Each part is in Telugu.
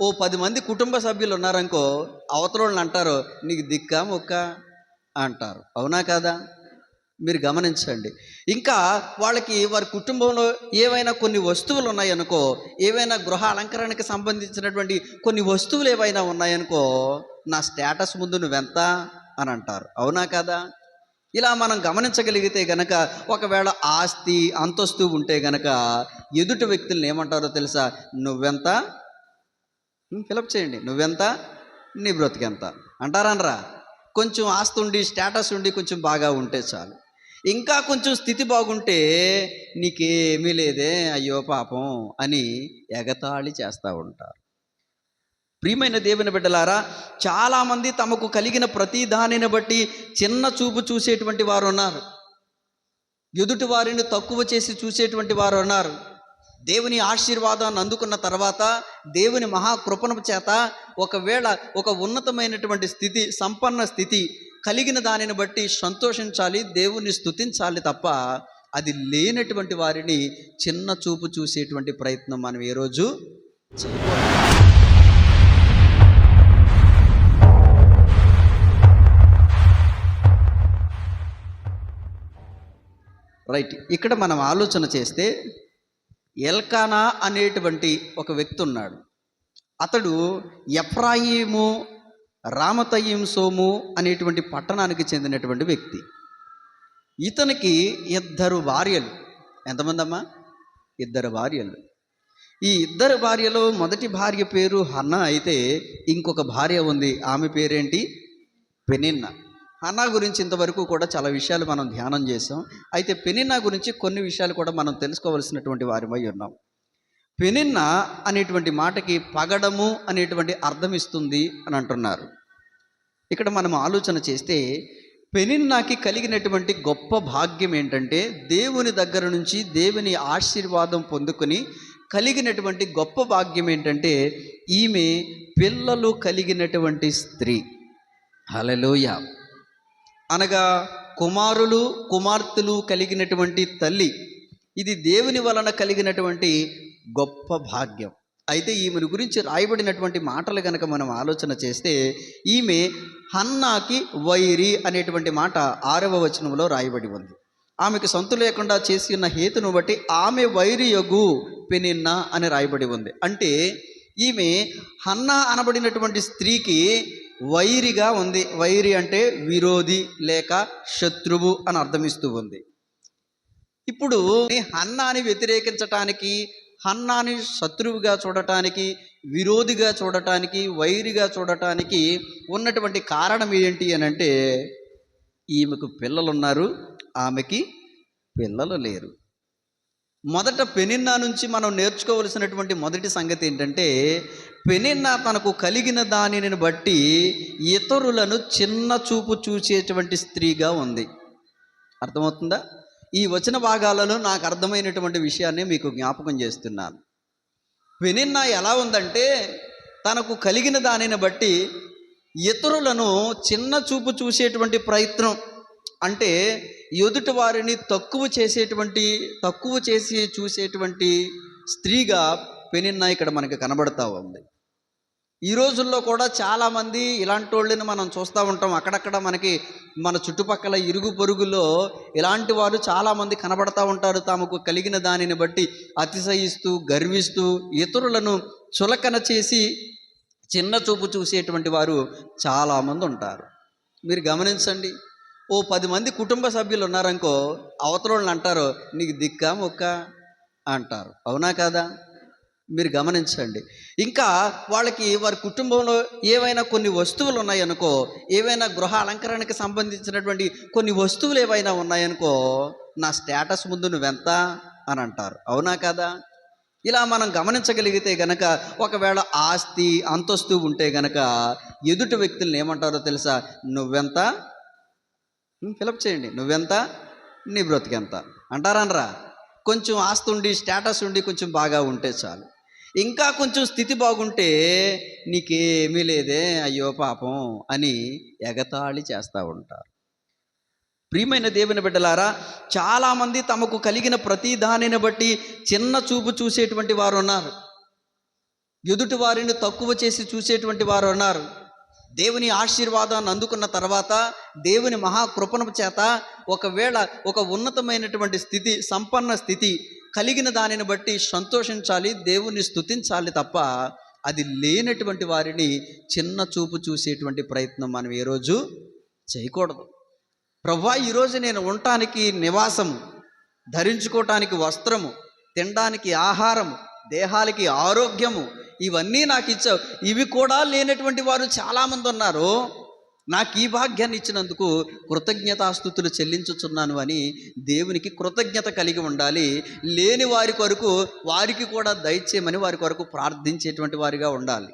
ఓ పది మంది కుటుంబ సభ్యులు ఉన్నారనుకో అవతల అంటారు నీకు దిక్కా మొక్క? అంటారు. అవునా కదా? మీరు గమనించండి. ఇంకా వాళ్ళకి వారి కుటుంబంలో ఏవైనా కొన్ని వస్తువులు ఉన్నాయనుకో ఏవైనా గృహ అలంకరణకి సంబంధించినటువంటి కొన్ని వస్తువులు ఏవైనా ఉన్నాయనుకో నా స్టేటస్ ముందు నువ్వెంత? అని అంటారు. అవునా కదా? ఇలా మనం గమనించగలిగితే గనక ఒకవేళ ఆస్తి అంతస్తు ఉంటే గనక ఎదుటి వ్యక్తులను ఏమంటారో తెలుసా? నువ్వెంత? ఫిలప్ చేయండి. నువ్వెంత? నీ బ్రతికెంత? అంటారనరా కొంచెం ఆస్తి ఉండి స్టేటస్ ఉండి కొంచెం బాగా ఉంటే చాలు. ఇంకా కొంచెం స్థితి బాగుంటే నీకేమీ లేదే అయ్యో పాపం అని ఎగతాళి చేస్తూ ఉంటారు. ప్రియమైన దేవుని బిడ్డలారా చాలామంది తమకు కలిగిన ప్రతి దానిని బట్టి చిన్న చూపు చూసేటువంటి వారు ఉన్నారు ఎదుటి వారిని తక్కువ చేసి చూసేటువంటి వారు ఉన్నారు దేవుని ఆశీర్వాదాన్ని అందుకున్న తర్వాత దేవుని మహాకృపణ చేత ఒకవేళ ఒక ఉన్నతమైనటువంటి స్థితి సంపన్న స్థితి కలిగిన దానిని బట్టి సంతోషించాలి దేవుని స్తుతించాలి తప్ప అది లేనటువంటి వారిని చిన్న చూపు చూసేటువంటి ప్రయత్నం మనం ఏ రోజు చేయకూడదు. రైట్ ఇక్కడ మనం ఆలోచన చేస్తే ఎల్కానా అనేటువంటి ఒక వ్యక్తి ఉన్నాడు అతడు ఎఫ్రాయిము రామతయ్యం సోము అనేటువంటి పట్టణానికి చెందినటువంటి వ్యక్తి. ఇతనికి ఇద్దరు భార్యలు. ఎంతమంది అమ్మా ఇద్దరు భార్యలు. ఈ ఇద్దరు భార్యలో మొదటి భార్య పేరు హన్న అయితే ఇంకొక భార్య ఉంది. ఆమె పేరేంటి? పెనిన్న. హన్నా గురించి ఇంతవరకు కూడా చాలా విషయాలు మనం ధ్యానం చేసాం అయితే పెనిన్నా గురించి కొన్ని విషయాలు కూడా మనం తెలుసుకోవలసినటువంటి వారిమై ఉన్నాం. పెనిన్న అనేటువంటి మాటకి పగడము అనేటువంటి అర్థం ఇస్తుంది అని అంటున్నారు. ఇక్కడ మనం ఆలోచన చేస్తే పెనిన్నాకి కలిగినటువంటి గొప్ప భాగ్యం ఏంటంటే దేవుని దగ్గర నుంచి దేవుని ఆశీర్వాదం పొందుకొని కలిగినటువంటి గొప్ప భాగ్యం ఏంటంటే ఈమె పిల్లలు కలిగినటువంటి స్త్రీ. హలలోయ అనగా కుమారులు కుమార్తెలు కలిగినటువంటి తల్లి. ఇది దేవుని వలన కలిగినటువంటి గొప్ప భాగ్యం. అయితే ఈమెను గురించి రాయబడినటువంటి మాటలు కనుక మనం ఆలోచన చేస్తే ఈమె హన్నాకి వైరి అనేటువంటి మాట ఆరవ వచనంలో రాయబడి ఉంది. ఆమెకు సొంత లేకుండా చేసి ఉన్న హేతును బట్టి ఆమె వైరియగు పెనిన్న అని రాయబడి ఉంది. అంటే ఈమె హన్నా అనబడినటువంటి స్త్రీకి వైరిగా ఉంది. వైరి అంటే విరోధి లేక శత్రువు అని అర్థమిస్తూ ఉంది. ఇప్పుడు హన్నాని వ్యతిరేకించటానికి హన్నాని శత్రువుగా చూడటానికి విరోధిగా చూడటానికి వైరిగా చూడటానికి ఉన్నటువంటి కారణం ఏంటి అని అంటే ఈమెకు పిల్లలు ఉన్నారు ఆమెకి పిల్లలు లేరు. మొదట పెనిన్నా నుంచి మనం నేర్చుకోవలసినటువంటి మొదటి సంగతి ఏంటంటే పెనిన్న తనకు కలిగిన దానిని బట్టి ఇతరులను చిన్న చూపు చూసేటువంటి స్త్రీగా ఉంది. అర్థమవుతుందా? ఈ వచన భాగాలలో నాకు అర్థమైనటువంటి విషయాన్ని మీకు జ్ఞాపకం చేస్తున్నాను. పెనిన్న ఎలా ఉందంటే తనకు కలిగిన దానిని బట్టి ఇతరులను చిన్న చూపు చూసేటువంటి ప్రయత్నం అంటే ఎదుటి వారిని తక్కువ చేసేటువంటి తక్కువ చేసి చూసేటువంటి స్త్రీగా పెనిన్న ఇక్కడ మనకి కనబడతా ఉంది. ఈ రోజుల్లో కూడా చాలామంది ఇలాంటి వాళ్ళని మనం చూస్తూ ఉంటాం. అక్కడక్కడ మనకి మన చుట్టుపక్కల ఇరుగు పొరుగులో ఇలాంటి వారు చాలామంది కనబడతా ఉంటారు. తమకు కలిగిన దానిని బట్టి అతిశయిస్తూ గర్విస్తూ ఇతరులను చులకన చేసి చిన్న చూపు చూసేటువంటి వారు చాలామంది ఉంటారు. మీరు గమనించండి. ఓ పది మంది కుటుంబ సభ్యులు ఉన్నారనుకో అవతల వాళ్ళని అంటారు నీకు దిక్కా మొక్క? అంటారు. అవునా కదా? మీరు గమనించండి. ఇంకా వాళ్ళకి వారి కుటుంబంలో ఏవైనా కొన్ని వస్తువులు ఉన్నాయనుకో ఏవైనా గృహ అలంకరణకి సంబంధించినటువంటి కొన్ని వస్తువులు ఏవైనా ఉన్నాయనుకో నా స్టేటస్ ముందు నువ్వెంత అని అంటారు. అవునా కదా? ఇలా మనం గమనించగలిగితే గనక ఒకవేళ ఆస్తి అంతస్తు ఉంటే గనక ఎదుటి వ్యక్తులను ఏమంటారో తెలుసా? నువ్వెంత? ఫిలప్ చేయండి. నువ్వెంత? నీ బ్రతికెంత? అంటారనరా? కొంచెం ఆస్తి ఉండి స్టేటస్ ఉండి కొంచెం బాగా ఉంటే చాలు. ఇంకా కొంచెం స్థితి బాగుంటే నీకేమీ లేదే అయ్యో పాపం అని ఎగతాళి చేస్తూ ఉంటారు. ప్రియమైన దేవుని బిడ్డలారా చాలామంది తమకు కలిగిన ప్రతి దానిని బట్టి చిన్న చూపు చూసేటువంటి వారు ఉన్నారు. ఎదుటి వారిని తక్కువ చేసి చూసేటువంటి వారు ఉన్నారు. దేవుని ఆశీర్వాదాన్ని అందుకున్న తర్వాత దేవుని మహాకృపణ చేత ఒకవేళ ఒక ఉన్నతమైనటువంటి స్థితి సంపన్న స్థితి కలిగిన దానిని బట్టి సంతోషించాలి దేవుణ్ణి స్తుతించాలి తప్ప అది లేనటువంటి వారిని చిన్న చూపు చూసేటువంటి ప్రయత్నం మనం ఏ రోజు చేయకూడదు. ప్రభా ఈరోజు నేను ఉండటానికి నివాసము ధరించుకోవటానికి వస్త్రము తినడానికి ఆహారము దేహాలకి ఆరోగ్యము ఇవన్నీ నాకు ఇచ్చావు. ఇవి కూడా లేనటువంటి వారు చాలామంది ఉన్నారు. నాకు ఈ భాగ్యాన్ని ఇచ్చినందుకు కృతజ్ఞతాస్థుతులు చెల్లించుచున్నాను అని దేవునికి కృతజ్ఞత కలిగి ఉండాలి. లేని వారి కొరకు వారికి కూడా దయచేయమని వారి కొరకు ప్రార్థించేటువంటి వారిగా ఉండాలి.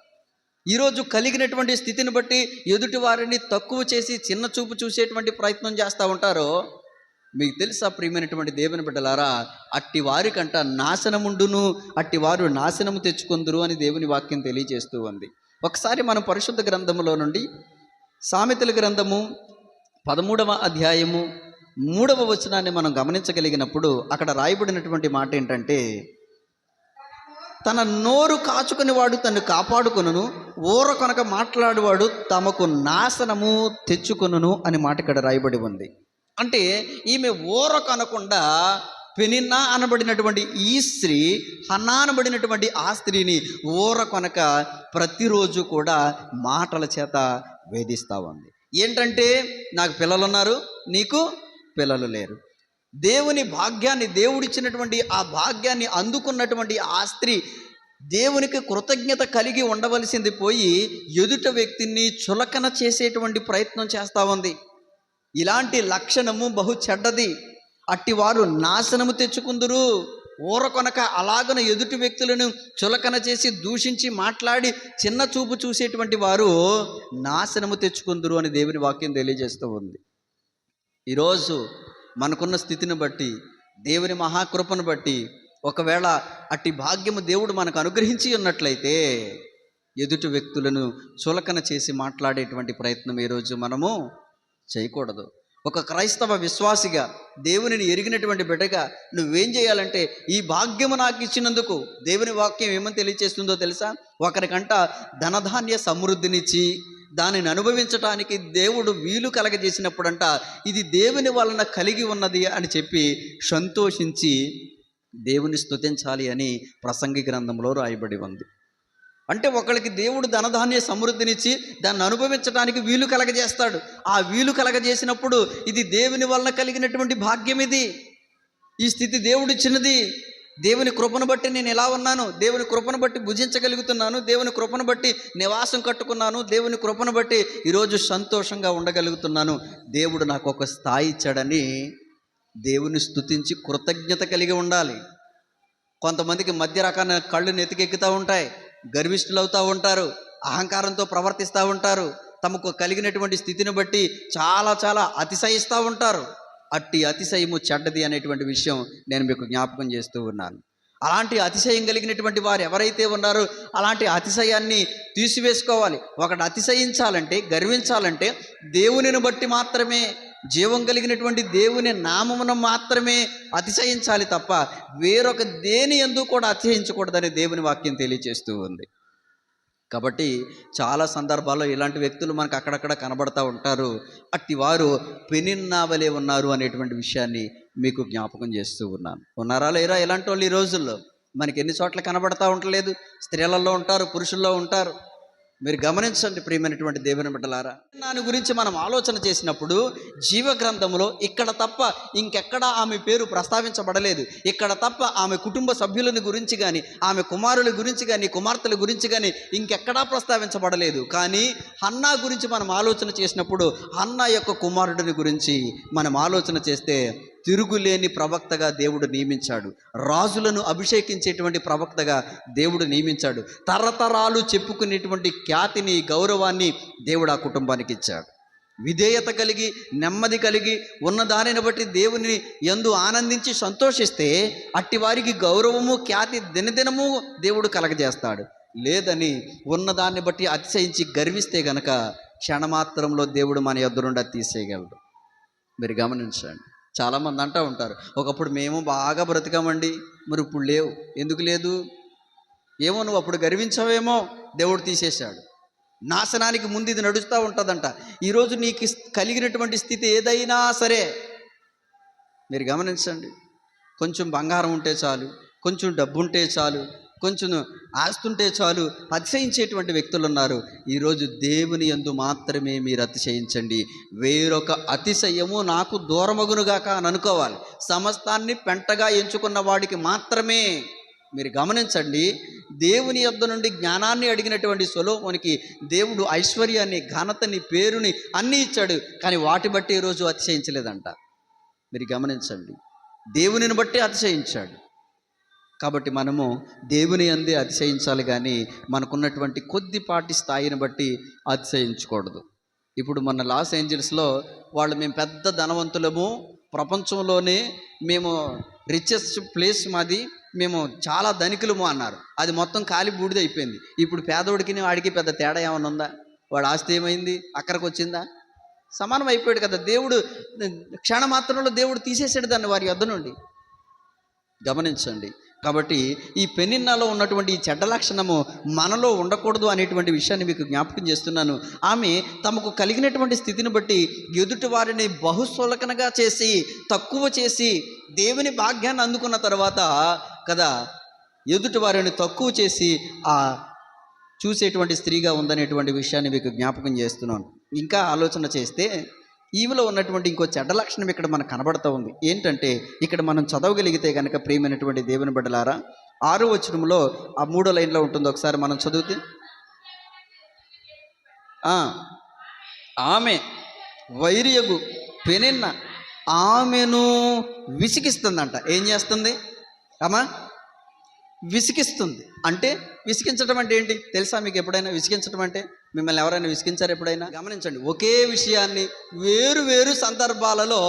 ఈరోజు కలిగినటువంటి స్థితిని బట్టి ఎదుటి వారిని తక్కువ చేసి చిన్న చూపు చూసేటువంటి ప్రయత్నం చేస్తూ ఉంటారో? మీకు తెలుసా ప్రియమైనటువంటి దేవుని బిడ్డలారా అట్టి వారికంట నాశనముండును అట్టి వారు నాశనము తెచ్చుకుందురు అని దేవుని వాక్యం తెలియజేస్తూ ఉంది. ఒకసారి మనం పరిశుద్ధ గ్రంథంలో నుండి సామెతల గ్రంథము పదమూడవ అధ్యాయము మూడవ వచనాన్ని మనం గమనించగలిగినప్పుడు అక్కడ రాయబడినటువంటి మాట ఏంటంటే తన నోరు కాచుకుని వాడు తను కాపాడుకొనును ఊర కొనక మాట్లాడువాడు తమకు నాశనము తెచ్చుకొనును అని మాట ఇక్కడ రాయబడి ఉంది. అంటే ఈమె ఊర కనకుండా పెనిన్నా అనబడినటువంటి ఈ స్త్రీ హన్నా అనబడినటువంటి ఆ స్త్రీని ఊర కొనక ప్రతిరోజు కూడా మాటల చేత వేధిస్తూ ఉంది ఏంటంటే నాకు పిల్లలు ఉన్నారు నీకు పిల్లలు లేరు. దేవుని భాగ్యాన్ని దేవుడిచ్చినటువంటి ఆ భాగ్యాన్ని అందుకున్నటువంటి ఆ స్త్రీ దేవునికి కృతజ్ఞత కలిగి ఉండవలసింది పోయి ఎదుట వ్యక్తిని చులకన చేసేటువంటి ప్రయత్నం చేస్తూ ఉంది ఇలాంటి లక్షణము బహు చెడ్డది. అట్టివారు నాశనము తెచ్చుకుందురు. ఊరకొనక అలాగన ఎదుటి వ్యక్తులను చులకన చేసి దూషించి మాట్లాడి చిన్న చూపు చూసేటువంటి వారు నాశనము తెచ్చుకుందురు అని దేవుని వాక్యం తెలియజేస్తూ ఉంది. ఈరోజు మనకున్న స్థితిని బట్టి దేవుని మహాకృపను బట్టి ఒకవేళ అట్టి భాగ్యము దేవుడు మనకు అనుగ్రహించి ఉన్నట్లయితే ఎదుటి వ్యక్తులను చులకన చేసి మాట్లాడేటువంటి ప్రయత్నం ఈరోజు మనము చేయకూడదు. ఒక క్రైస్తవ విశ్వాసిగా దేవునిని ఎరిగినటువంటి బిడ్డగా నువ్వేం చేయాలంటే ఈ భాగ్యము నాకు ఇచ్చినందుకు దేవుని వాక్యం ఏమని తెలియచేస్తుందో తెలుసా? ఒకరికంట ధనధాన్య సమృద్ధినిచ్చి దానిని అనుభవించటానికి దేవుడు వీలు కలగజేసినప్పుడంట ఇది దేవుని వలన కలిగి ఉన్నది అని చెప్పి సంతోషించి దేవుని స్తుతించాలి అని ప్రసంగి గ్రంథంలో రాయబడి ఉంది. అంటే ఒకరికి దేవుడు ధనధాన్య సమృద్ధినిచ్చి దాన్ని అనుభవించడానికి వీలు కలగజేస్తాడు. ఆ వీలు కలగజేసినప్పుడు ఇది దేవుని వలన కలిగినటువంటి భాగ్యం ఇది. ఈ స్థితి దేవుడిచ్చినది. దేవుని కృపను బట్టి నేను ఎలా ఉన్నాను? దేవుని కృపను బట్టి భుజించగలుగుతున్నాను. దేవుని కృపను బట్టి నివాసం కట్టుకున్నాను. దేవుని కృపను బట్టి ఈరోజు సంతోషంగా ఉండగలుగుతున్నాను. దేవుడు నాకు ఒక స్థాయి ఇచ్చాడని దేవుని స్థుతించి కృతజ్ఞత కలిగి ఉండాలి. కొంతమందికి మధ్య రకాన కళ్ళు నెతికెక్కుతూ ఉంటాయి. గర్విష్ఠులవుతూ ఉంటారు అహంకారంతో ప్రవర్తిస్తూ ఉంటారు తమకు కలిగినటువంటి స్థితిని బట్టి చాలా చాలా అతిశయిస్తూ ఉంటారు. అట్టి అతిశయము చెడ్డది అనేటువంటి విషయం నేను మీకు జ్ఞాపకం చేస్తూ ఉన్నాను. అలాంటి అతిశయం కలిగినటువంటి వారు ఎవరైతే ఉన్నారో అలాంటి అతిశయాన్ని తీసివేసుకోవాలి. ఒకటి అతిశయించాలంటే గర్వించాలంటే దేవునిని బట్టి మాత్రమే జీవం కలిగినటువంటి దేవుని నామమును మాత్రమే అతిశయించాలి తప్ప వేరొక దేని ఎందుకు కూడా అతిశయించకూడదని దేవుని వాక్యం తెలియజేస్తూ ఉంది. కాబట్టి చాలా సందర్భాల్లో ఇలాంటి వ్యక్తులు మనకు అక్కడక్కడ కనబడతా ఉంటారు. అట్టి వారు పెనిన్నావలే ఉన్నారు అనేటువంటి విషయాన్ని మీకు జ్ఞాపకం చేస్తూ ఉన్నాను. ఉన్నారా లేరా ఇలాంటి వాళ్ళు ఈ రోజుల్లో? మనకి ఎన్ని చోట్ల కనబడతా ఉండలేదు. స్త్రీలలో ఉంటారు పురుషుల్లో ఉంటారు. మీరు గమనించండి ప్రియమైనటువంటి దేవుని బిడ్డలారా. దాని గురించి మనం ఆలోచన చేసినప్పుడు జీవ గ్రంథంలో ఇక్కడ తప్ప ఇంకెక్కడా ఆమె పేరు ప్రస్తావించబడలేదు. ఇక్కడ తప్ప ఆమె కుటుంబ సభ్యులని గురించి కానీ ఆమె కుమారుల గురించి కానీ కుమార్తెల గురించి కానీ ఇంకెక్కడా ప్రస్తావించబడలేదు. కానీ హన్నా గురించి మనం ఆలోచన చేసినప్పుడు హన్నా యొక్క కుమారుడిని గురించి మనం ఆలోచన చేస్తే తిరుగులేని ప్రవక్తగా దేవుడు నియమించాడు. రాజులను అభిషేకించేటువంటి ప్రవక్తగా దేవుడు నియమించాడు. తరతరాలు చెప్పుకునేటువంటి ఖ్యాతిని గౌరవాన్ని దేవుడు ఆ కుటుంబానికి ఇచ్చాడు. విధేయత కలిగి నెమ్మది కలిగి ఉన్న దానిని బట్టి దేవుని ఎందు ఆనందించి సంతోషిస్తే అట్టి వారికి గౌరవము ఖ్యాతి దినదినము దేవుడు కలగజేస్తాడు. లేదని ఉన్నదాన్ని బట్టి అతిశయించి గర్విస్తే గనక క్షణమాత్రంలో దేవుడు మన ఎదురుండా తీసేయగలడు. మీరు గమనించండి. చాలామంది అంటూ ఉంటారు. ఒకప్పుడు మేము బాగా బ్రతికామండి మరి ఇప్పుడు లేవు. ఎందుకు లేదు? ఏమో నువ్వు అప్పుడు గర్వించవేమో దేవుడు తీసేశాడు. నాశనానికి ముందు ఇది నడుస్తూ ఉంటుందంట. ఈరోజు నీకు కలిగినటువంటి స్థితి ఏదైనా సరే మీరు గమనించండి. కొంచెం బంగారం ఉంటే చాలు కొంచెం డబ్బు ఉంటే చాలు కొంచెం ఆస్తుంటే చాలు అతిశయించేటువంటి వ్యక్తులు ఉన్నారు ఈరోజు దేవుని యందు మాత్రమే మీరు అతిశయించండి. వేరొక అతిశయము నాకు దూరమగునుగాక అని అనుకోవాలి. సమస్తాన్ని పెంటగా ఎంచుకున్న వాడికి మాత్రమే మీరు గమనించండి. దేవుని యొద్ద నుండి జ్ఞానాన్ని అడిగినటువంటి సొలోమోనికి దేవుడు ఐశ్వర్యాన్ని ఘనతని పేరుని అన్నీ ఇచ్చాడు. కానీ వాటి బట్టి ఈరోజు అతిశయించలేదంట. మీరు గమనించండి. దేవునిని బట్టి అతిశయించాడు. కాబట్టి మనము దేవుని అందే అతిశయించాలి కానీ మనకున్నటువంటి కొద్దిపాటి స్థాయిని బట్టి అతిశయించకూడదు. ఇప్పుడు మన లాస్ ఏంజల్స్లో వాళ్ళు మేము పెద్ద ధనవంతులము ప్రపంచంలోనే మేము రిచెస్ట్ ప్లేస్ మాది మేము చాలా ధనికులము అన్నారు. అది మొత్తం కాలి బూడిద అయిపోయింది. ఇప్పుడు పేదోడికి వాడికి పెద్ద తేడా ఏమైనా ఉందా? వాడు ఆస్తి ఏమైంది? అక్కడికి వచ్చిందా? సమానం అయిపోయాడు కదా. దేవుడు క్షణమాత్రంలో దేవుడు తీసేసాడు దాన్ని వారి యొద్ద నుండి. గమనించండి. కాబట్టి ఈ పెనిన్నాలో ఉన్నటువంటి ఈ చెడ్డ లక్షణము మనలో ఉండకూడదు అనేటువంటి విషయాన్ని మీకు జ్ఞాపకం చేస్తున్నాను. ఆమె తమకు కలిగినటువంటి స్థితిని బట్టి ఎదుటి వారిని బహుశులకనగా చేసి తక్కువ చేసి దేవుని భాగ్యాన్ని అందుకున్న తర్వాత కదా ఎదుటి వారిని తక్కువ చేసి ఆ చూసేటువంటి స్త్రీగా ఉందనేటువంటి విషయాన్ని మీకు జ్ఞాపకం చేస్తున్నాను. ఇంకా ఆలోచన చేస్తే ఈమెలో ఉన్నటువంటి ఇంకో చెడ్డ లక్షణం ఇక్కడ మనకు కనబడుతూ ఉంది. ఏంటంటే ఇక్కడ మనం చదవగలిగితే కనుక ప్రియమైనటువంటి దేవుని బిడ్డలారా ఆరో వచనంలో ఆ మూడో లైన్లో ఉంటుంది. ఒకసారి మనం చదివితే. ఆమె వైరియగు పెనిన్న ఆమెను విసిగిస్తుందంట. ఏం చేస్తుంది? అమ్మా విసిగిస్తుంది. అంటే విసిగించడం అంటే ఏంటి? తెలుసా మీకు ఎప్పుడైనా విసిగించడం అంటే? మిమ్మల్ని ఎవరైనా విసిగించారు ఎప్పుడైనా? గమనించండి ఒకే విషయాన్ని వేరు వేరు సందర్భాలలో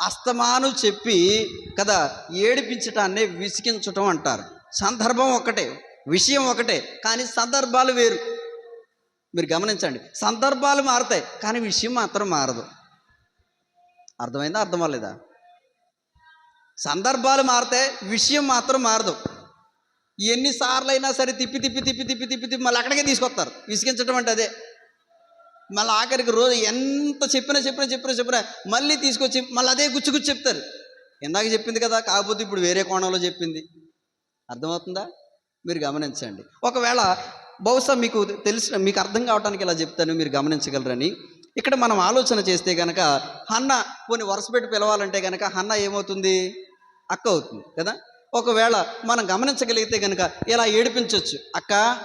అస్తమాను చెప్పి కదా ఏడిపించటాన్ని విసిగించటం అంటారు. సందర్భం ఒకటే విషయం ఒకటే కానీ సందర్భాలు వేరు. మీరు గమనించండి సందర్భాలు మారుతాయి కానీ విషయం మాత్రం మారదు. అర్థమైందా అర్థం అవ్వలేదా? సందర్భాలు మారితే విషయం మాత్రం మారదు. ఎన్నిసార్లు అయినా సరే తిప్పి తిప్పి తిప్పి తిప్పి తిప్పి తిప్పి మళ్ళీ అక్కడికే తీసుకొస్తారు. విసిగించడం అంటే అదే. మళ్ళీ ఆఖరికి రోజు ఎంత చెప్పినా చెప్పినా చెప్పినా చెప్పినా మళ్ళీ తీసుకొచ్చి మళ్ళీ అదే గుచ్చి గుచ్చి చెప్తారు. ఇందాక చెప్పింది కదా కాకపోతే ఇప్పుడు వేరే కోణంలో చెప్పింది. అర్థమవుతుందా? మీరు గమనించండి. ఒకవేళ బహుశా మీకు తెలిసిన మీకు అర్థం కావడానికి ఇలా చెప్తాను మీరు గమనించగలరని. ఇక్కడ మనం ఆలోచన చేస్తే కనుక హన్న కొన్ని వరుస పెట్టి పిలవాలంటే కనుక హన్న ఏమవుతుంది? అక్క అవుతుంది కదా? ఒకవేళ మనం గమనించగలిగితే కనుక ఇలా ఏడిపించవచ్చు అక్క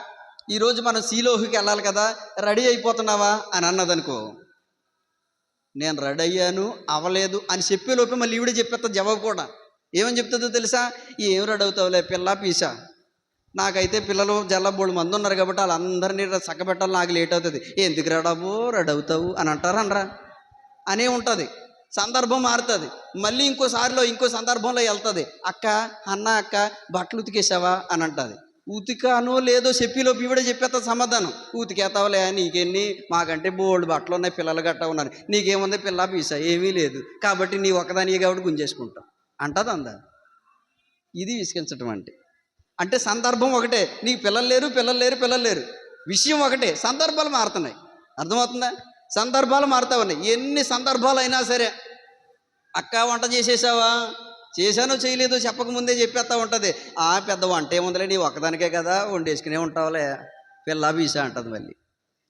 ఈరోజు మనం సీలోహికి వెళ్ళాలి కదా రెడీ అయిపోతున్నావా? అని అన్నదనుకో. నేను రెడీ అయ్యాను అవ్వలేదు అని చెప్పేలోపే మళ్ళీ ఈవిడే చెప్పేస్తా జవాబు కూడా. ఏమని చెప్తుందో తెలుసా? ఏం రెడీ అవుతావులే పిల్ల పీసా. నాకైతే పిల్లలు జల్లబోడు మంది ఉన్నారు కాబట్టి వాళ్ళందరినీ చక్కబెట్టాలి నాకు లేట్ అవుతుంది. ఎందుకు రెడవు రెడీ అవుతావు అని అంటారా అనరా. అనే ఉంటుంది. సందర్భం మారుతుంది. మళ్ళీ ఇంకోసారిలో ఇంకో సందర్భంలో వెళ్తుంది. అక్క అన్న అక్క బట్టలు ఉతికేసావా? అని అంటుంది. ఉతికానో లేదో చెప్పిలోపు ఇవిడే చెప్పేస్తా సమాధానం. ఉతికేతావులే నీకెన్ని? మాకంటే బోల్డ్ బట్టలు ఉన్నాయి పిల్లలు గట్టా ఉన్నారు. నీకేముంది పిల్ల పీసా? ఏమీ లేదు. కాబట్టి నీ ఒకదాని కాబట్టి గుంజేసుకుంటా. అంటది అందా? ఇది విసిగించటం అంటే. అంటే సందర్భం ఒకటే. నీకు పిల్లలు లేరు పిల్లలు లేరు పిల్లలు లేరు. విషయం ఒకటే. సందర్భాలు మారుతున్నాయి. అర్థమవుతుందా? సందర్భాలు మారుతా ఉన్నాయి. ఎన్ని సందర్భాలు అయినా సరే అక్క వంట చేసేసావా? చేశాను చేయలేదో చెప్పకముందే చెప్పేస్తా ఉంటుంది. ఆ పెద్ద వంట ఏముందిలే నీ ఒక్కదానికే కదా వండేసుకునే ఉంటావులే. పిల్ల వీసా అంటుంది మళ్ళీ.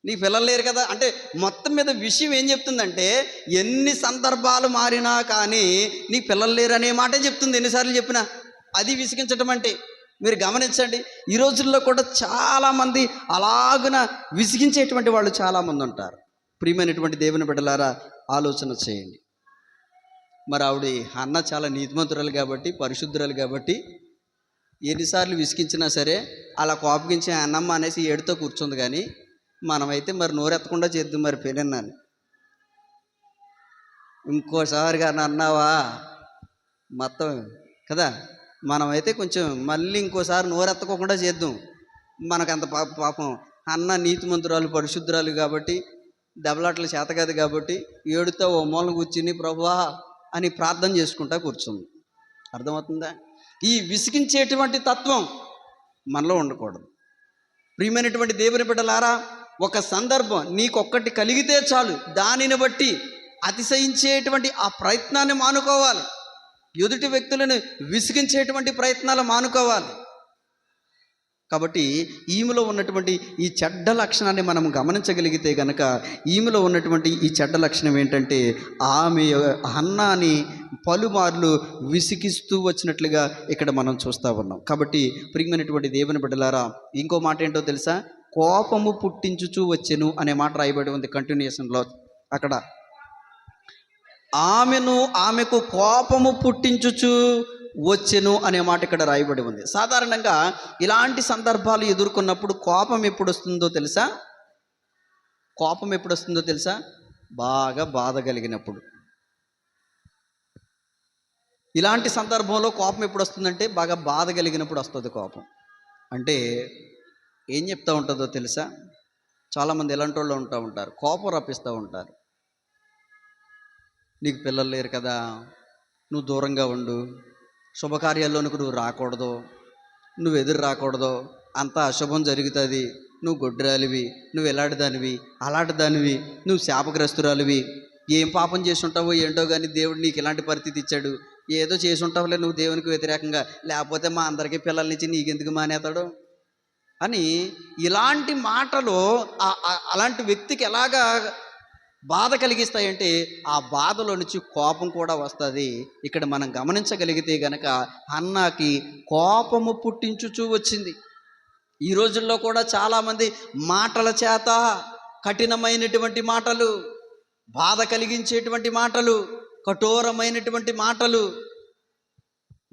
నీ పిల్లలు లేరు కదా. అంటే మొత్తం మీద విషయం ఏం చెప్తుందంటే ఎన్ని సందర్భాలు మారినా కానీ నీ పిల్లలు లేరు అనే మాటే చెప్తుంది. ఎన్నిసార్లు చెప్పినా అది విసిగించటం అంటే మీరు గమనించండి. ఈ రోజుల్లో కూడా చాలామంది అలాగున విసిగించేటువంటి వాళ్ళు చాలామంది ఉంటారు. ప్రియమైనటువంటి దేవుని బిడ్డలారా ఆలోచన చేయండి. మరి ఆవిడ అన్న చాలా నీతిమంతురాలు కాబట్టి పరిశుద్ధురాలు కాబట్టి ఎన్నిసార్లు విసిగించినా సరే అలా కోపగించి అన్నమ్మ అనేసి ఏడుతో కూర్చుంది కానీ మనమైతే మరి నోరెత్తకుండా చేద్దాం మరి పెనన్నాను ఇంకోసారి కానీ అన్నావా? మొత్తం కదా? మనమైతే కొంచెం మళ్ళీ ఇంకోసారి నోరెత్తకోకుండా చేద్దాం. మనకంత పాప పాపం అన్న నీతిమంతురాలు పరిశుద్ధురాలు కాబట్టి దెబ్బలాట్లు చేత కాదు కాబట్టి ఏడుతో ఓ మూలం కూర్చుని ప్రభువా అని ప్రార్థన చేసుకుంటా కూర్చుంది. అర్థమవుతుందా? ఈ విసిగించేటువంటి తత్వం మనలో ఉండకూడదు. ప్రియమైనటువంటి దేవుని బిడ్డలారా ఒక సందర్భం నీకొక్కటి కలిగితే చాలు. దానిని బట్టి అతిశయించేటువంటి ఆ ప్రయత్నాన్ని మానుకోవాలి. ఎదుటి వ్యక్తులను విసిగించేటువంటి ప్రయత్నాలు మానుకోవాలి. కాబట్టి ఈమెలో ఉన్నటువంటి ఈ చెడ్డ లక్షణాన్ని మనం గమనించగలిగితే గనక ఈమెలో ఉన్నటువంటి ఈ చెడ్డ లక్షణం ఏంటంటే ఆమె అన్నాని పలుమార్లు విసిగిస్తూ వచ్చినట్లుగా ఇక్కడ మనం చూస్తూ ఉన్నాం. కాబట్టి ప్రియమైనటువంటి దేవుని బిడ్డలారా ఇంకో మాట ఏంటో తెలుసా? కోపము పుట్టించుచూ వచ్చెను అనే మాట రాయబడి ఉంది కంటిన్యూషన్లో అక్కడ. ఆమెను ఆమెకు కోపము పుట్టించుచు వచ్చెను అనే మాట ఇక్కడ రాయబడి ఉంది. సాధారణంగా ఇలాంటి సందర్భాలు ఎదుర్కొన్నప్పుడు కోపం ఎప్పుడు వస్తుందో తెలుసా? కోపం ఎప్పుడు వస్తుందో తెలుసా? బాగా బాధ కలిగినప్పుడు. ఇలాంటి సందర్భంలో కోపం ఎప్పుడు వస్తుందంటే బాగా బాధ కలిగినప్పుడు వస్తుంది కోపం. అంటే ఏం చెప్తూ ఉంటుందో తెలుసా? చాలామంది ఎలాంటి వాళ్ళు ఉంటూ ఉంటారు. కోపం రప్పిస్తూ ఉంటారు. నీకు పిల్లలు లేరు కదా నువ్వు దూరంగా ఉండు శుభకార్యాల్లోనికి నువ్వు రాకూడదు. నువ్వు ఎదురు రాకూడదు. అంత అశుభం జరుగుతుంది. నువ్వు గొడ్రాలివి. నువ్వు ఎలాంటి దానివి అలాంటి దానివి నువ్వు శాపగ్రస్తురాలివి. ఏం పాపం చేసి ఉంటావో ఏంటో కానీ దేవుడు నీకు ఇలాంటి పరిస్థితి ఇచ్చాడు. ఏదో చేసి ఉంటావులే నువ్వు దేవునికి వ్యతిరేకంగా. లేకపోతే మా అందరికీ పిల్లల్నిచ్చి నీకెందుకు మానేతాడు? అని ఇలాంటి మాటలు అలాంటి వ్యక్తికి ఎలాగా బాధ కలిగిస్తాయంటే ఆ బాధలో నుంచి కోపం కూడా వస్తుంది. ఇక్కడ మనం గమనించగలిగితే గనక అన్నాకి కోపము పుట్టించుచూ వచ్చింది. ఈ రోజుల్లో కూడా చాలామంది మాటల చేత కఠినమైనటువంటి మాటలు బాధ కలిగించేటువంటి మాటలు కఠోరమైనటువంటి మాటలు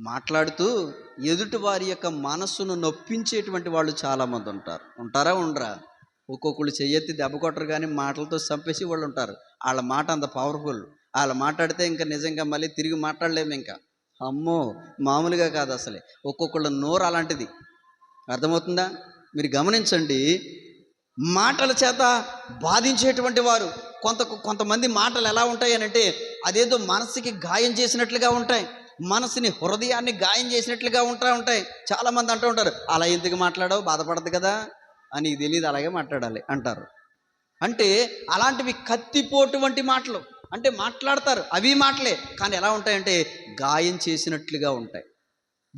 మాట్లాడుతూ ఎదుటి వారి యొక్క మనస్సును నొప్పించేటువంటి వాళ్ళు చాలామంది ఉంటారు. ఉంటారా ఉండరా? ఒక్కొక్కళ్ళు చెయ్యెత్తి దెబ్బ కొట్టరు కానీ మాటలతో చంపేసి వాళ్ళు ఉంటారు. వాళ్ళ మాట అంత పవర్ఫుల్ వాళ్ళ మాట్లాడితే ఇంకా నిజంగా మళ్ళీ తిరిగి మాట్లాడలేము ఇంకా. అమ్మో! మామూలుగా కాదు అసలే. ఒక్కొక్కళ్ళ నోరు అలాంటిది. అర్థమవుతుందా? మీరు గమనించండి. మాటల చేత బాధించేటువంటి వారు కొంత కొంతమంది మాటలు ఎలా ఉంటాయి అని అంటే అదేదో మనసుకి గాయం చేసినట్లుగా ఉంటాయి. మనసుని హృదయాన్ని గాయం చేసినట్లుగా ఉంటా ఉంటాయి. చాలామంది అంటూ ఉంటారు అలా ఎందుకు మాట్లాడవు? బాధపడదు కదా. అని తెలియదు అలాగే మాట్లాడాలి అంటారు. అంటే అలాంటివి కత్తిపోటు వంటి మాటలు. అంటే మాట్లాడతారు అవి మాటలే. కానీ ఎలా ఉంటాయంటే గాయం చేసినట్లుగా ఉంటాయి.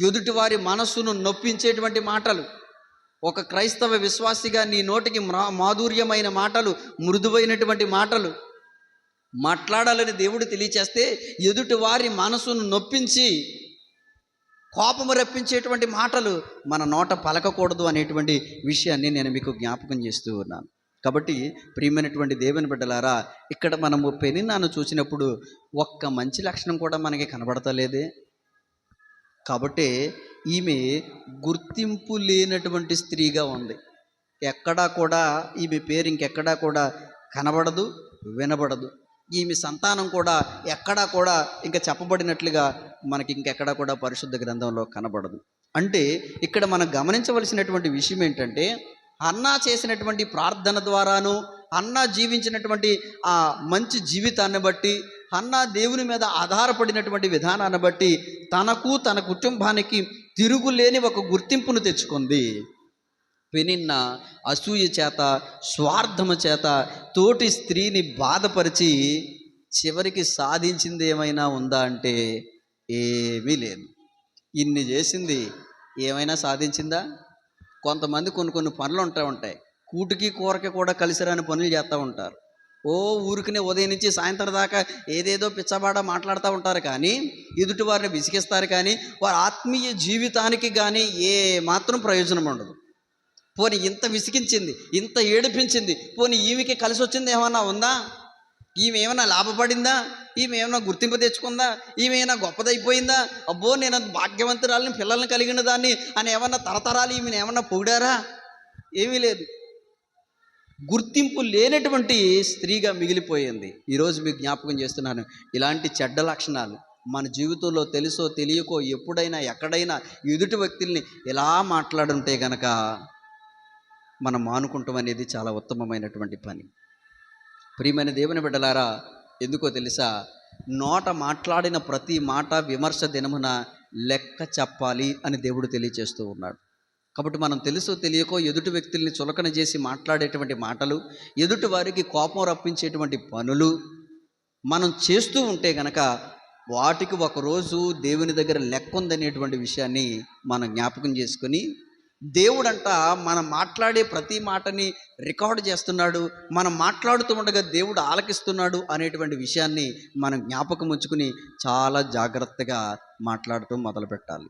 ఎదుటి వారి మనస్సును నొప్పించేటువంటి మాటలు. ఒక క్రైస్తవ విశ్వాసిగా నీ నోటికి మాధుర్యమైన మాటలు మృదువైనటువంటి మాటలు మాట్లాడాలని దేవుడు తెలియచేస్తే ఎదుటి వారి మనసును నొప్పించి కోపము రప్పించేటువంటి మాటలు మన నోట పలకకూడదు అనేటువంటి విషయాన్ని నేను మీకు జ్ఞాపకం చేస్తూ ఉన్నాను. కాబట్టి ప్రియమైనటువంటి దేవుని బిడ్డలారా ఇక్కడ మనము పెనిన్నాను చూసినప్పుడు ఒక్క మంచి లక్షణం కూడా మనకి కనబడతలేదే. కాబట్టి ఈమె గుర్తింపు లేనటువంటి స్త్రీగా ఉంది. ఎక్కడా కూడా ఈమె పేరు ఇంకెక్కడా కూడా కనబడదు వినబడదు. ఈమె సంతానం కూడా ఎక్కడా కూడా ఇంకా చెప్పబడినట్లుగా మనకి ఇంకెక్కడా కూడా పరిశుద్ధ గ్రంథంలో కనబడదు. అంటే ఇక్కడ మనం గమనించవలసినటువంటి విషయం ఏంటంటే అన్నా చేసినటువంటి ప్రార్థన ద్వారాను అన్నా జీవించినటువంటి ఆ మంచి జీవితాన్ని బట్టి అన్నా దేవుని మీద ఆధారపడినటువంటి విధానాన్ని బట్టి తనకు తన కుటుంబానికి తిరుగులేని ఒక గుర్తింపును తెచ్చుకుంది. పెనిన్న అసూయ చేత స్వార్థము చేత తోటి స్త్రీని బాధపరిచి చివరికి సాధించింది ఏమైనా ఉందా అంటే ఏమీ లేదు. ఇన్ని చేసింది ఏమైనా సాధించిందా? కొంతమంది కొన్ని కొన్ని పనులు ఉంటా ఉంటాయి. కూటికి కూరకి కూడా కలిసిరాని పనులు చేస్తూ ఉంటారు. ఓ ఊరికినే ఉదయం నుంచి సాయంత్రం దాకా ఏదేదో పిచ్చబాడ మాట్లాడుతూ ఉంటారు కానీ ఎదుటి వారిని విసిగిస్తారు కానీ వారి ఆత్మీయ జీవితానికి కానీ ఏ మాత్రం ప్రయోజనం ఉండదు. పోనీ ఇంత విసిగించింది ఇంత ఏడిపించింది పోనీ ఈమెకి కలిసి వచ్చింది ఏమన్నా ఉందా? ఈమె ఏమైనా లాభపడిందా? ఈమె ఏమైనా గుర్తింపు తెచ్చుకుందా? ఈమె ఏమైనా గొప్పదైపోయిందా? అబ్బో నేను భాగ్యవంతురాలని పిల్లల్ని కలిగిన దాన్ని అని ఏమన్నా తరతరాలు ఈమెను ఏమన్నా పొగిడారా? ఏమీ లేదు. గుర్తింపు లేనటువంటి స్త్రీగా మిగిలిపోయింది. ఈరోజు మీకు జ్ఞాపకం చేస్తున్నాను. ఇలాంటి చెడ్డ లక్షణాలు మన జీవితంలో తెలుసో తెలియకో ఎప్పుడైనా ఎక్కడైనా ఎదుటి వ్యక్తుల్ని ఎలా మాట్లాడుంటే గనక మనం మానుకుంటాం అనేది చాలా ఉత్తమమైనటువంటి పని. ప్రియమైన దేవుని బిడ్డలారా ఎందుకో తెలుసా? నోట మాట్లాడిన ప్రతి మాట విమర్శ దినమున లెక్క చెప్పాలి అని దేవుడు తెలియచేస్తూ ఉన్నాడు. కాబట్టి మనం తెలుసో తెలియకో ఎదుటి వ్యక్తుల్ని చులకన చేసి మాట్లాడేటువంటి మాటలు ఎదుటి వారికి కోపం రప్పించేటువంటి పనులు మనం చేస్తూ ఉంటే గనక వాటికి ఒకరోజు దేవుని దగ్గర లెక్క ఉందనేటువంటి విషయాన్ని మనం జ్ఞాపకం చేసుకొని దేవుడంట మనం మాట్లాడే ప్రతి మాటని రికార్డు చేస్తున్నాడు మనం మాట్లాడుతూ ఉండగా దేవుడు ఆలకిస్తున్నాడు అనేటువంటి విషయాన్ని మనం జ్ఞాపకం ఉంచుకుని చాలా జాగ్రత్తగా మాట్లాడుతూ మొదలు పెట్టాలి.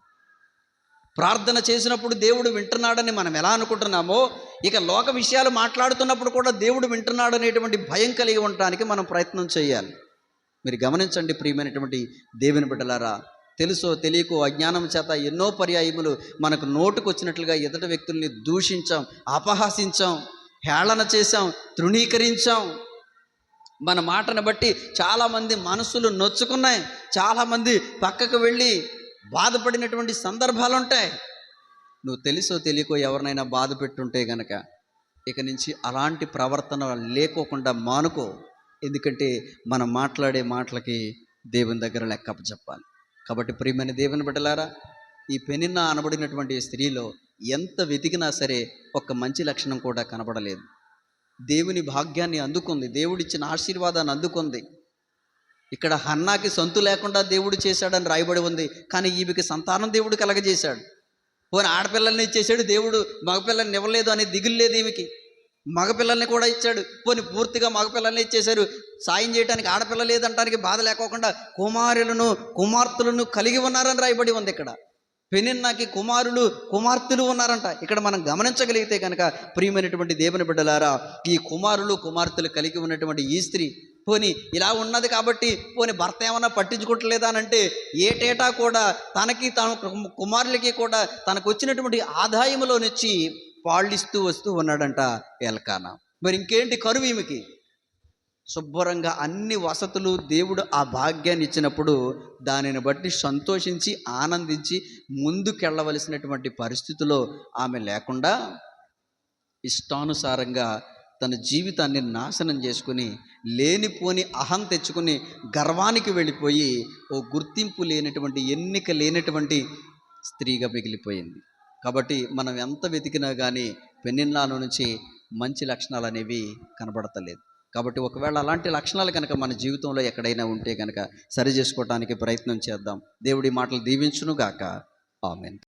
ప్రార్థన చేసినప్పుడు దేవుడు వింటున్నాడని మనం ఎలా అనుకుంటున్నామో ఇక లోక విషయాలు మాట్లాడుతున్నప్పుడు కూడా దేవుడు వింటున్నాడు అనేటువంటి భయం కలిగి ఉండటానికి మనం ప్రయత్నం చేయాలి. మీరు గమనించండి ప్రియమైనటువంటి దేవుని బిడ్డలారా తెలుసో తెలియకో అజ్ఞానం చేత ఎన్నో పర్యాయములు మనకు నోటుకు వచ్చినట్లుగా ఎదుటి వ్యక్తుల్ని దూషించాం అపహాసించాం హేళన చేశాం తృణీకరించాం. మన మాటను బట్టి చాలామంది మనసులు నొచ్చుకున్నాయి చాలామంది పక్కకు వెళ్ళి బాధపడినటువంటి సందర్భాలు ఉంటాయి నువ్వు తెలుసో తెలియకో ఎవరినైనా బాధ పెట్టుంటే గనక ఇక నుంచి అలాంటి ప్రవర్తన లేకోకుండా మానుకో. ఎందుకంటే మనం మాట్లాడే మాటలకి దేవుని దగ్గర లెక్కప్ప చెప్పాలి. కాబట్టి ప్రియమైన దేవుని బిడ్డలారా ఈ పెనిన్న అనబడినటువంటి స్త్రీలో ఎంత వెతికినా సరే ఒక్క మంచి లక్షణం కూడా కనబడలేదు. దేవుని భాగ్యాన్ని అందుకుంది దేవుడిచ్చిన ఆశీర్వాదాన్ని అందుకుంది. ఇక్కడ హన్నాకి సొంతు లేకుండా దేవుడు చేశాడని రాయబడి ఉంది కానీ ఈమెకి సంతానం దేవుడు కలగజేశాడు. పోనీ ఆడపిల్లల్ని ఇచ్చేసాడు దేవుడు మగపిల్లల్ని ఇవ్వలేదు అనే దిగులు లేదు ఈమెకి. మగపిల్లల్ని కూడా ఇచ్చాడు. పోనీ పూర్తిగా మగపిల్లల్ని ఇచ్చేశారు. సాయం చేయడానికి ఆడపిల్ల లేదంటానికి బాధ లేకోకుండా కుమారులను కుమార్తెలను కలిగి ఉన్నారని రాయబడి ఉంది ఇక్కడ. పెనిన్నాకి కుమారులు కుమార్తెలు ఉన్నారంట. ఇక్కడ మనం గమనించగలిగితే కనుక ప్రియమైనటువంటి దేవుని బిడ్డలారా ఈ కుమారులు కుమార్తెలు కలిగి ఉన్నటువంటి ఈ స్త్రీ పోని ఇలా ఉన్నది కాబట్టి పోని భర్త ఏమన్నా పట్టించుకోవట్లేదా అని అంటే ఏటేటా కూడా తనకి తన కుమారులకి కూడా తనకు వచ్చినటువంటి ఆదాయంలో నుంచి పాళ్ళిస్తూ వస్తూ ఉన్నాడంట ఎల్కానా. మరి ఇంకేంటి కరువు ఈమెకి? శుభ్రంగా అన్ని వసతులు దేవుడు ఆ భాగ్యాన్ని ఇచ్చినప్పుడు దానిని బట్టి సంతోషించి ఆనందించి ముందుకెళ్ళవలసినటువంటి పరిస్థితిలో ఆమె లేకుండా ఇష్టానుసారంగా తన జీవితాన్ని నాశనం చేసుకుని లేనిపోని అహం తెచ్చుకుని గర్వానికి వెళ్ళిపోయి ఓ గుర్తింపు లేనటువంటి ఎన్నిక లేనటువంటి స్త్రీగా మిగిలిపోయింది. కాబట్టి మనం ఎంత వెతికినా కానీ పెన్నిన్నాల నుంచి మంచి లక్షణాలు అనేవి కనబడతలేదు. కాబట్టి ఒకవేళ అలాంటి లక్షణాలు కనుక మన జీవితంలో ఎక్కడైనా ఉంటే కనుక సరి చేసుకోవడానికి ప్రయత్నం చేద్దాం. దేవుడి మాటలు దీవించునుగాక. ఆమెన్.